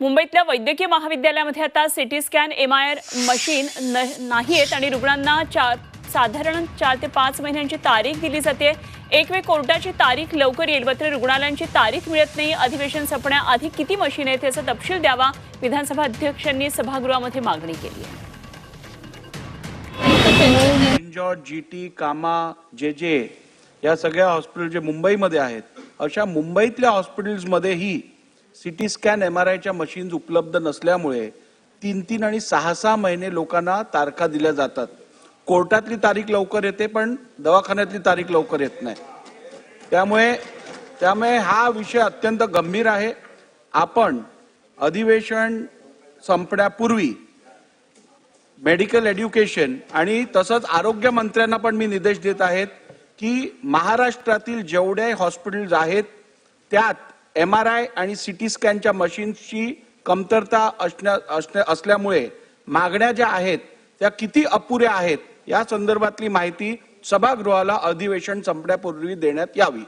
मुंबईतल्या वैद्यकीय महाविद्यालयामध्ये आता CT scan M I R machine न नाही आहेत आणि रुग्णांना चार साधारण चार ते पाच महिन्यांची तारीख दिली जाते. एक वेळ कोर्टाची तारीख लवकर येईल मात्र रुग्णालयांची तारीख मिळत नाही. अधिवेशन संपण्याआधी किती मशीन आहेत याचा तपशील द्यावा. विधानसभा अध्यक्षांनी सभागृहामध्ये मागणी केली आहे. जी टी कामा जे जे या सगळ्या हॉस्पिटल जे मुंबईमध्ये आहेत अशा मुंबईतल्या हॉस्पिटल्समध्येही C T scan M R आयच्या मशीन्स उपलब्ध नसल्यामुळे तीन तीन आणि सहा सहा महिने लोकांना तारखा दिल्या जातात. कोर्टातली तारीख लवकर येते पण दवाखान्यातली तारीख लवकर येत नाही. त्यामुळे त्यामुळे हा विषय अत्यंत गंभीर आहे. आपण अधिवेशन संपण्यापूर्वी मेडिकल एज्युकेशन आणि तसंच आरोग्य मंत्र्यांना पण मी निर्देश देत आहेत की महाराष्ट्रातील जेवढे हॉस्पिटल्स आहेत त्यात एम आर आय आणि सी टी स्कॅनच्या मशीन्सची कमतरता असण्या असण्या असल्यामुळे मागण्या ज्या आहेत त्या किती अपुऱ्या आहेत या संदर्भातली माहिती सभागृहाला अधिवेशन संपण्यापूर्वी देण्यात यावी.